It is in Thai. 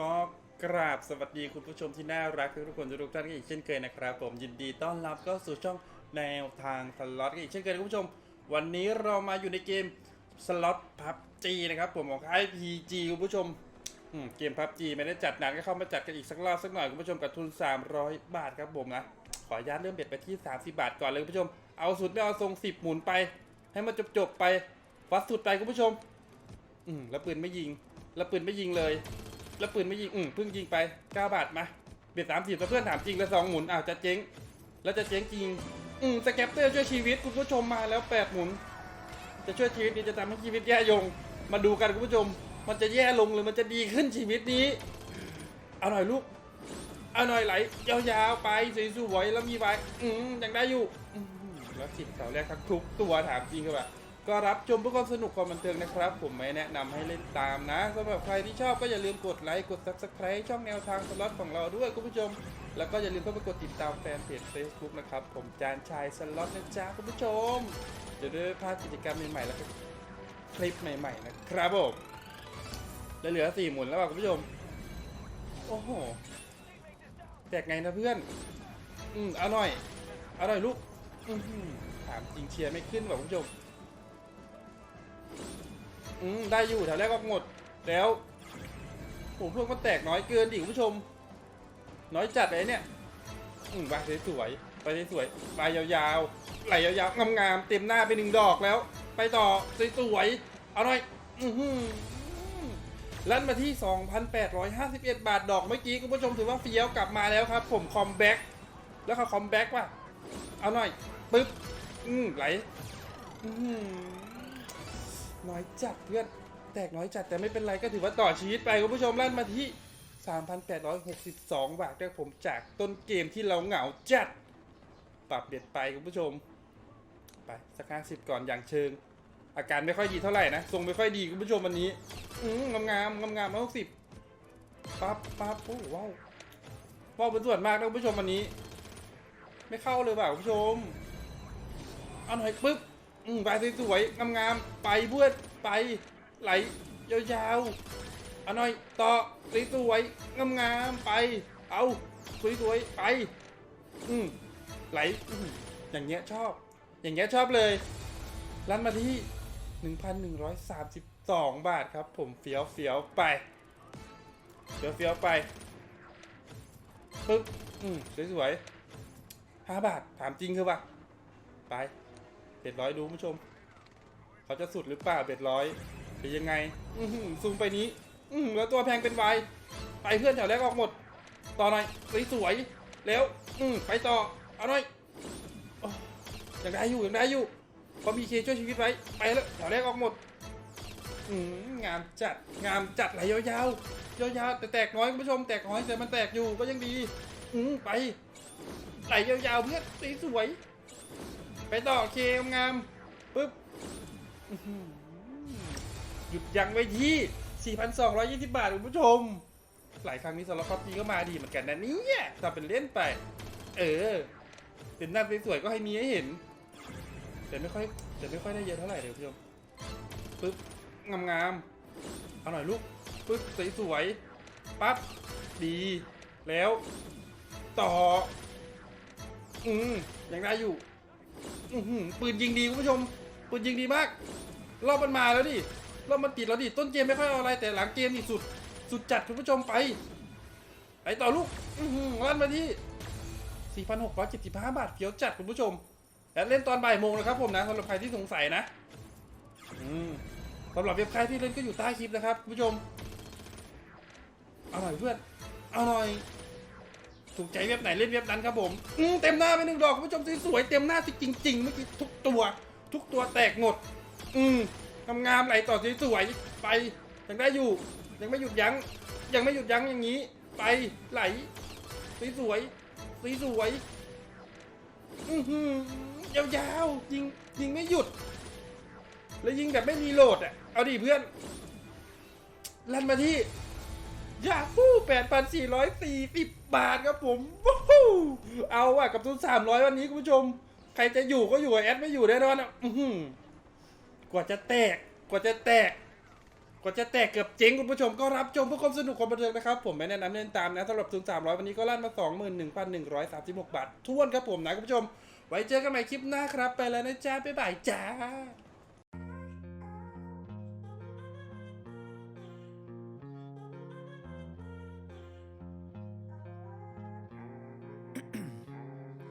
ก็กราบสวัสดีคุณผู้ชมที่น่ารักทุกคนทุกท่านกันอีกเช่นเคยนะครับ ผมยินดีต้อนรับก็สู่ช่องแนวทางสล็อตกันอีกเช่นเคยคุณผู้ชม วันนี้เรามาอยู่ในเกมสล็อตพับจีนะครับ ผมของค่าย PG คุณผู้ชมเกมพับจีไม่ได้จัดนานก็เข้ามาจัดกันอีกสักรอบสักหน่อยคุณผู้ชมกับทุน 300 บาทครับผมนะขออนุญาตเริ่มเบ็ดไปที่ 30 บาทก่อนเลยคุณผู้ชมเอาสุดไม่เอาทรง 10 หมุนไป ให้มันจบๆไปวัดสุดไปคุณผู้ชม อืมแล้วปืนไม่ยิง แล้วปืนไม่ยิงเลย แล้วปืนไม่ยิงอืมเพิ่งยิงไป9บาทมาเบียดสามสิบเพื่อนถามจริงแล้วสองหมุนอ้าวจะเจ๊ง แล้วจะเจ๊งจริง อืมสแกปเตอร์ช่วยชีวิตคุณผู้ชมมาแล้วแปดหมุน จะช่วยชีวิตนี้จะทำให้ชีวิตแย่ลงมาดูกันคุณผู้ชม มันจะแย่ลงหรือมันจะดีขึ้นชีวิตนี้ เอาหน่อยลูก เอาหน่อยไหลยาวๆไปสวยๆแล้วมีไว้อืมยังได้อยู่แล้วสิบเสาแรกทั้งทุกตัวถามจริงก็แบบ ก็รับชมเพื่อความสนุกความบันเทิงนะครับ ผมไม่แนะนำให้เล่นตามนะสำหรับใครที่ชอบก็อย่าลืมกดไลค์กด subscribe ช่องแนวทางสล็อตของเราด้วยคุณผู้ชม แล้วก็อย่าลืมเข้าไปกดติดตามแฟนเพจ Facebook นะครับ ผมจานชายสล็อตนะจ๊ะคุณผู้ชมเดี๋ยวได้พลาดกิจกรรมใหม่ๆแล้วก็คลิปใหม่ ๆ นะครับผมแล้วเหลือสี่หมุนแล้วอะคุณผู้ชม โอ้โหแตกไงนะเพื่อน อืมเอาหน่อยเอาหน่อยลูกอือหือถามจริงเชียร์ไม่ขึ้นแบบคุณผู้ชม อืมได้อยู่แถวแรกก็หมดแล้วโอ้พวกมันแตกน้อยเกินดิคุณผู้ชม น้อยจัดเลยเนี่ย อืมไปสวยๆไปสวยๆไปยาวๆไหลยาวๆงามๆเต็มหน้าไปหนึ่งดอกแล้ว ไปต่อสวยๆเอาหน่อย อือหือลั่นมาที่ 2,851 บาทดอกเมื่อกี้คุณผู้ชมถือว่าเฟี้ยวกลับมาแล้วครับ ผมคอมแบ็กแล้วเขาคอมแบ็กว่ะเอาหน่อยปึ๊บอืมไหลอือ น้อยจัดเพื่อนแตกน้อยจัดแต่ไม่เป็นไรก็ถือว่าต่อชีวิตไปคุณผู้ชมลั่นมาที่ 3,862 บาทครับผมจากต้นเกมที่เราเหงาจัด ปรับเบ็ดไปคุณผู้ชม ไปสักห้าสิบก่อนอย่างเชิง อาการไม่ค่อยดีเท่าไหร่นะทรงไม่ค่อยดีคุณผู้ชมวันนี้อืมงามงามงามงามร้อยหกสิบปั๊บปั๊บโอ้ว้าวว้าวเป็นส่วนมากนะคุณผู้ชมวันนี้ ไม่เข้าเลยเปล่าคุณผู้ชมเอาหน่อยปึ๊บ อืมไปสวยๆงามงามๆไปเพื่อนไปไหลยาวๆเอาหน่อยต่อสวยๆงามงามๆไป เอาสวยๆไป อืมไหลอย่างเงี้ยชอบ อย่างเงี้ยชอบเลยรันมาที่ 1,132 บาทครับ ผมเฟี้ยวเฟี้ยวไปเฟี้ยวเฟี้ยวไปปึ๊บอืมสวยๆห้าบาทถามจริงคือปะไป บ็ดร้อยดูผู้ชม เขาจะสุดหรือเปล่าเบ็ดร้อยเป็นยังไง อือหือซูมไปนี้ อือแล้วตัวแพงเป็นไวไปเพื่อนแถวแรกออกหมด ต่อหน่อยสวยๆแล้ว อืไปต่อ เอาหน่อยอยังได้อยู่ยังได้อยู่พอมีเคช่วยชีวิตไว้ไปแล้วแถวแรกออกหมด อืงามจัดงามจัดไหลยาวๆยาวๆแต่แตกน้อยคุณผู้ชมแตกน้อยแต่มันแตกอยู่ก็ยังดี อืไปไหลยาวๆเพื่อนสีสวย ไปต่อเคงามปึ๊บหยุดยั้งไว้ที่ 4,220 บาทคุณผู้ชม หลายครั้งนี้สำหรับคอบครัวก็มาดีเหมือนกันนะเนี่ยทำเป็นเล่นไป เออเป็นหน้าสวยๆก็ให้มีให้เห็น แต่ไม่ค่อยแต่ไม่ค่อยได้เยอะเท่าไหร่เลยคุณผู้ชมปึ๊บงามๆเอาหน่อยลูกปึ๊บสวยๆปั๊บดี แล้ว ต่อ อืมยังได้อยู่ อือหือปืนยิงดีคุณผู้ชม ปืนยิงดีมากรอบมันมาแล้วดิรอบมันติดแล้วดิต้นเกมไม่ค่อยเอาอะไรแต่หลังเกมนี่สุด สุดจัดคุณผู้ชมไป ไปต่อลูกอือหือลั่นมาที่4,675 บาทเฟี้ยวจัดคุณผู้ชม และเล่นตอนบ่ายโมงนะครับผมนะสำหรับใครที่สงสัยนะอืมสำหรับเว็บไซต์ที่เล่นก็อยู่ใต้คลิปนะครับคุณผู้ชม เอาหน่อยเพื่อน เอาหน่อย ถูกใจเว็บไหนเล่นเว็บนั้นครับผมอืมเต็มหน้าไปหนึ่งดอกคุณผู้ชมสวยๆเต็มหน้าจริงๆเมื่อกี้ทุกตัว ทุกตัวแตกหมด อืมงามๆไหลต่อสวยๆไปยังได้อยู่ ยังไม่หยุดยั้ง ยังไม่หยุดยั้งอย่างนี้ ไปไหลสวยๆสวยๆอือหือยาวๆยิงยิงไม่หยุด แล้วยิงแบบไม่มีโหลดอะเอาดิเพื่อนลั่นมาที่ ยาฮู้แปดพันสี่ร้อยสี่สิบบาทครับผมวู้เอาว่ะกับทุนสามร้อยวันนี้คุณผู้ชม ใครจะอยู่ก็อยู่แอดไม่อยู่แน่นอนอะกว่าจะแตก กว่าจะแตกกก็จะแตกเกือบเจ๊งคุณผู้ชมก็รับชมเพื่อความสนุกความบันเทิงนะครับ ผมไม่แนะนำเล่นตามนะสำหรับทุน300วันนี้ก็ลั่นมา21,136บาททวนครับผมนะคุณผู้ชม ไว้เจอกันใหม่คลิปหน้าครับ ไปแล้วนะจ๊ะบ๊ายบายจ้า